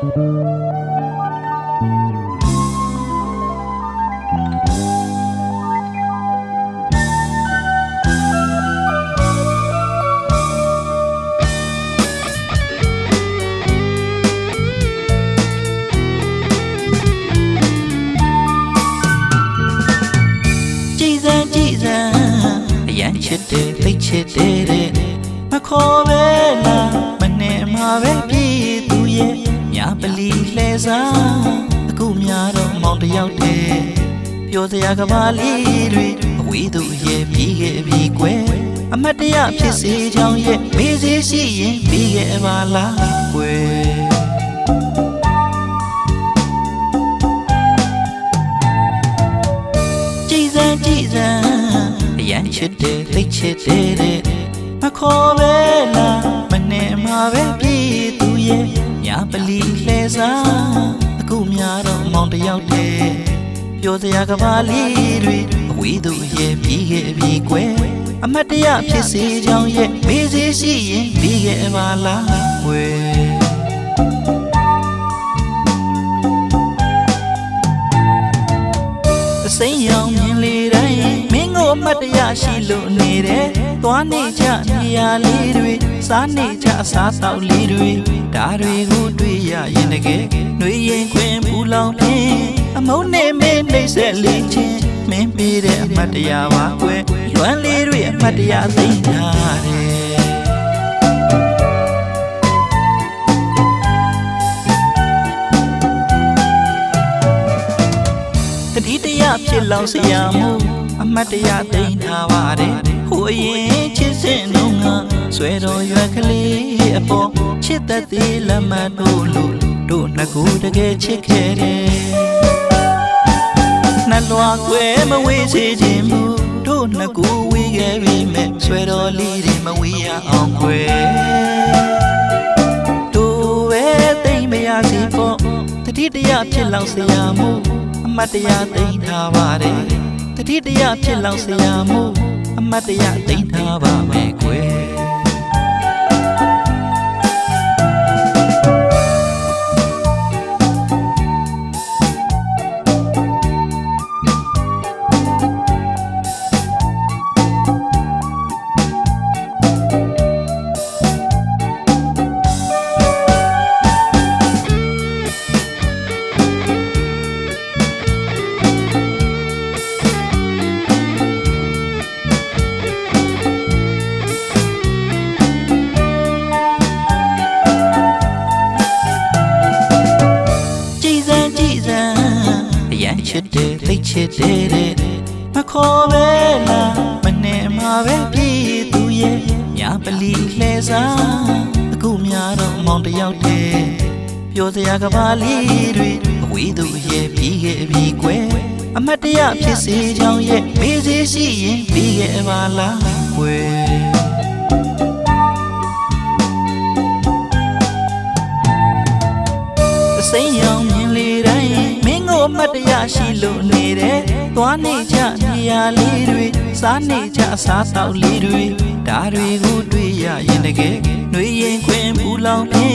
ချစ်တယ်သိချစ်တယ်တဲ့မခေါ်ပဲလားမနဲ့မှာပဲပြေးသူရဲ့ညာပလီလှဲ စားအခုများတော့မောင်တယောက်တည်းပြောစရာကဘာလေးတွေအဝေးသူရဲ့ပြီးခဲ့ပြီကွယ်အမတ်တရဖြစ်စေချောင်းရဲ့မေးစေရှိရင်ပြီးခဲ့ပါလားကွယ်ကြည်စံကြည်စံအရန်ချစ်တယ်သိချစ်တယ်တဲ့မခေါ်ပဲလားမနဲ့မှာပဲပြေးသူရဲ့ညာပလီလှဲစားအခုများ တော့မောင်တယောက်တည်းပြောစရာကဘာလေးတွေအဝေးသူရဲ့ပြီးခဲ့ပြီကွယ်အမတ်တရဖြစ်စေချောင်းရဲ့မေးစေရှိရင်ပြီးခဲ့ပါလားကွယ်အစိမ်းရောင်မြင်လေတိုင်းမင်းကိုအမှတ်တရရှိလို့နေတယ်။သွားနေကြနေရာလေးတွေစားနေကြအစားတောက်လေးတွေဒါတွေကိုတွေ့ရရင်တကယ်နှွေရင်ခွင်ပူလောင်နေ အမုန်းနဲ့မင်းနှိမ့်ဆက်လေးချင်းမင်းပေးတဲ့အမှတ်တရပါကွယ်ရွမ်းလေးတွေအမှတ်တရသိမ့်ထားတယ်တတိတရဖြစ်လောင်စရာမှုအမတ်တရသိမ့်ထားပါတယ်ဟိုအရင်ချစ်စင်တော့ငါဆွဲတော်ရွက်ကလေးအပေါ်ချစ်သက်သေးလက်မတို့လို့တို့နှစ်ခုတကယ်ချစ်ခဲ့တယ် နှလွားကွယ်မဝေးစေခြင်းမူတို့နှစ်ခုဝေးခဲ့ပြီမဲ့ဆွဲတော်လေးတွေမဝေးရအောင်ကွယ်တို့ပဲသိမ့်မရစီပေါ့တတိတရဖြစ်လောက်စရာမို့အမတ်တရားသိမ့်ထားပါတယ်တတိတရဖြစ်လောက်စရာမို့အမတ်တရားသိမ့်ထားပါမယ် န်ချစ်တယ်သိချစ်တယ်တဲ့မခေါ်ပဲလားမနဲ့မှာပဲပြေးသူရဲ့ညာပလီလှဲစားအခုများတော့မောင်တယောက်တည်းပြောစရာကဘာလေးတွေအဝေးသူရဲ့ပြီးခဲ့ပြီကွယ်အမတ်တရဖြစ်စေချောင်းရဲ့မေးစေရှိရင်ပြီးခဲ့ပါလားကွယ်အစိမ်းရောင်မြင်လေတိုင်း မင်းကိုအမှတ်တရရှိလို့နေတယ်။သွားနေကြနေရာလေးတွေစားနေကြအစားတောက်လေးတွေဒါတွေကိုတွေ့ရရင်တကယ်နှွေရင်ခွင်ပူလောင်နေ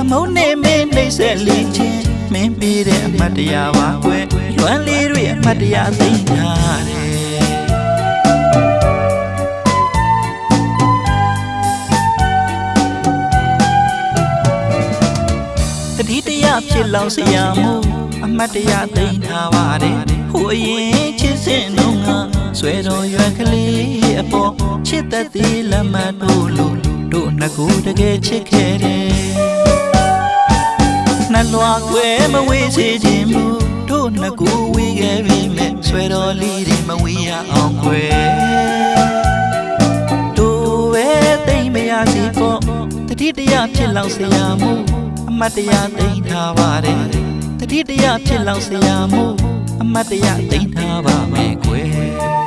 အမုန်းနဲ့မင်းနှိမ့်ဆက်လေးချင်းမင်းပေးတဲ့အမှတ်တရပါကွယ်ရွမ်းလေးတွေအမှတ်တရသိမ့်ထားတယ်တတိတရဖြစ်လောင်စရာမို့ အမတ်တရသိမ့်ထားပါတယ်ဟိုအရင်ချစ်စင်တော့ငါဆွဲတော်ရွက်ကလေးအပေါ်ချစ်သက်သေးလက်မတို့လို့တို့နှစ်ခုတကယ်ချစ်ခဲ့တယ်နှလွားကွယ်မဝေးစေခြင်းမူတို့နှစ်ခုဝေးခဲ့ပြီမဲ့ဆွဲတော်လေးတွေမဝေးရအောင်ကွယ်တို့ပဲသိမ့်မရစီပေါ့တတိတရဖြစ်လောက်စရာမို့အမတ်တရားသိမ့်ထားပါတယ် တတိတရဖြစ်လောက်စရာမို့အမတ်တရားသိမ့်ထားပါမယ်ကွယ်